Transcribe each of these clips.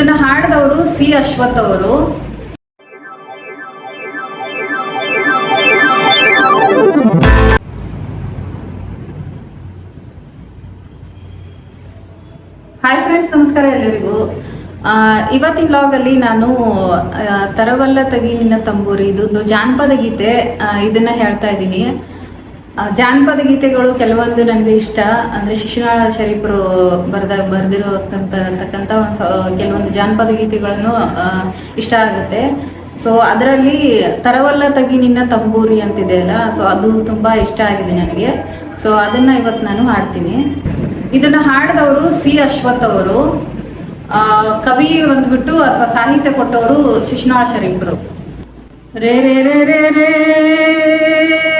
ಇದನ್ನ ಹಾಡಿದವರು ಸಿ ಅಶ್ವಥ್ ಅವರು. Hi friends ನಮಸ್ಕಾರ ಎಲ್ಲರಿಗೂ. ಆ, ಇವತ್ತಿನ ಲಾಗ್ ಅಲ್ಲಿ ನಾನು ತರವಲ್ಲ ತಗಿ ನಿನ್ನ ತಂಬೂರಿ ಇದೊಂದು ಜಾನಪದ ಗೀತೆ ಇದನ್ನ ಹೇಳ್ತಾ ಇದ್ದೀನಿ. ಜಾನಪದ ಗೀತೆಗಳು ಕೆಲವೊಂದು ನನಗೆ ಇಷ್ಟ. ಅಂದ್ರೆ ಶಿಶುನಾಳ ಶರೀಫರು ಬರೆದ ಬರೆದಿರೋತಕ್ಕಂಥ ಒಂದು ಕೆಲವೊಂದು ಜಾನಪದ ಗೀತೆಗಳನ್ನು ಇಷ್ಟ ಆಗುತ್ತೆ. ಸೊ ಅದರಲ್ಲಿ ತರವಲ್ಲ ತಗಿ ನಿನ್ನ ತಂಬೂರಿ ಅಂತಿದೆಯಲ್ಲ ಸೊ ಅದು ತುಂಬಾ ಇಷ್ಟ ಆಗಿದೆ ನನಗೆ. ಸೊ ಅದನ್ನ ಇವತ್ತು ನಾನು ಹಾಡ್ತೀನಿ. ಇದನ್ನ ಹಾಡಿದವರು ಸಿ ಅಶ್ವಥ್ ಅವರು. ಕವಿ ಬಂದ್ಬಿಟ್ಟು ಅಥವಾ ಸಾಹಿತ್ಯ ಕೊಟ್ಟವರು ಶಿಶುನಾಳ ಶರೀಫರು ರೇ ರೇ ರೇ ರೇ, ರ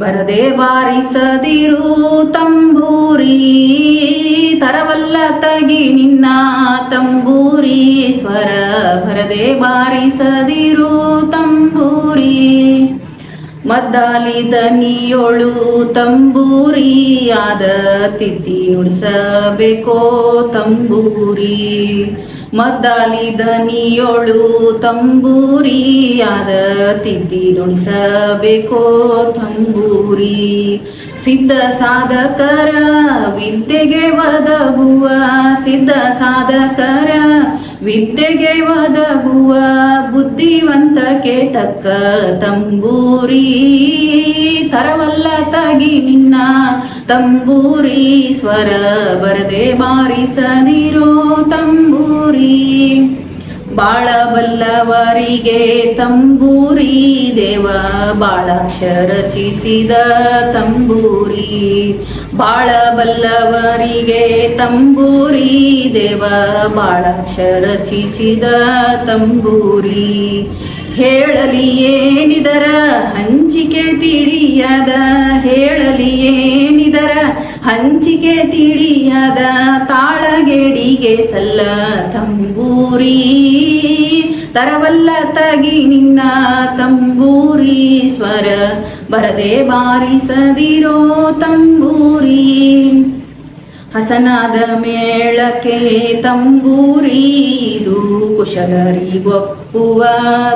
ಬರದೆ ಬಾರಿಸದಿರು ತಂಬೂರಿ ತರವಲ್ಲ ತಗಿ ನಿನ್ನ ತಂಬೂರಿ ಸ್ವರ ಬರದೆ ಬಾರಿಸದಿರು ತಂಬೂರಿ. ಮದ್ದಾಲಿದ ನೀಯೊಳು ತಂಬೂರಿಯಾದ ತಿಥಿ ನುಡಿಸಬೇಕೋ ತಂಬೂರಿ. ಮದ್ದಾಲಿದ ನೀಯೊಳು ತಂಬೂರಿಯಾದ ತಿಥಿ ನುಡಿಸಬೇಕೋ ತಂಬೂರಿ. ಸಿದ್ಧ ಸಾಧಕರ ವಿದ್ಯೆಗೆ ಒದಗುವ, ಸಿದ್ಧ ಸಾಧಕರ ವಿದ್ಯೆಗೆ ಒದಗುವ ಬುದ್ಧಿವಂತಕ್ಕೆ ತಕ್ಕ ತಂಬೂರಿ ತರವಲ್ಲ ತಗಿ ನಿನ್ನ ತಂಬೂರಿ ಸ್ವರ ಬರದೆ ಬಾರಿಸದಿರೋ ತಂಬೂರಿ. ಬಾಳ ಬಲ್ಲವರಿಗೆ ತಂಬೂರಿ ದೇವ ಬಾಳಾಕ್ಷರ ರಚಿಸಿದ ತಂಬೂರಿ. ಬಾಳ ಬಲ್ಲವರಿಗೆ ತಂಬೂರಿ ದೇವ ಬಾಳಾಕ್ಷರ ರಚಿಸಿದ ತಂಬೂರಿ. ಹೇಳಲಿ ಏನಿದರ ಹಂಚಿಕೆ ತಿಳಿಯದ ಹೇಳಲಿ ಏನಿದರ ಹಂಚಿಕೆ ತಿಳಿಯದ ತಾಳಗೆಡಿಗೆ ಸಲ್ಲ ತಂಬೂರಿ ತರವಲ್ಲ ತಗಿ ನಿನ್ನ ತಂಬೂರಿ ಸ್ವರ ಬರದೆ ಬಾರಿಸದಿರೋ ತಂಬೂರಿ. ಹಸನಾದ ಮೇಳಕ್ಕೆ ತಂಬೂರಿದು ಕುಶಲರಿ ಕುಶಲರಿಗೊಪ್ಪುವ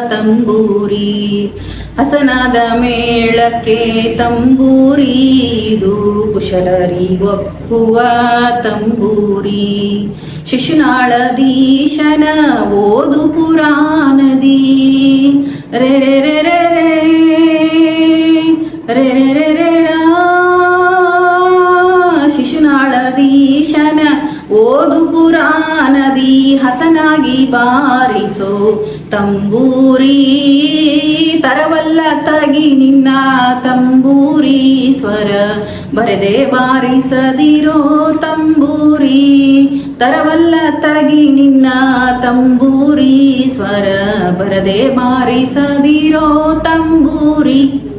ತಂಬೂರಿ. ಹಸನಾದ ಮೇಳಕ್ಕೆ ತಂಬೂರಿದು ಕುಶಲರಿ ಕುಶಲರಿಗೊಪ್ಪುವ ತಂಬೂರಿ. ಶಿಶುನಾಳದೀಶನ ಓದು ಪುರಾಣದಿ. ರೇ ರೇ ರೇ. ರೇ ರೇ ರೇ. ಹಸನಾಗಿ ಬಾರಿಸೋ. ತಂಬೂರಿ ತರವಲ್ಲ ತಗಿ ನಿನ್ನ ತಂಬೂರಿ ಸ್ವರ. ಬರದೆ ಬಾರಿಸದಿರೋ ತಂಬೂರಿ ತರವಲ್ಲ ತಗಿ ನಿನ್ನ ತಂಬೂರಿ ಸ್ವರ. ಬರದೆ ಬಾರಿಸದಿರೋ ತಂಬೂರಿ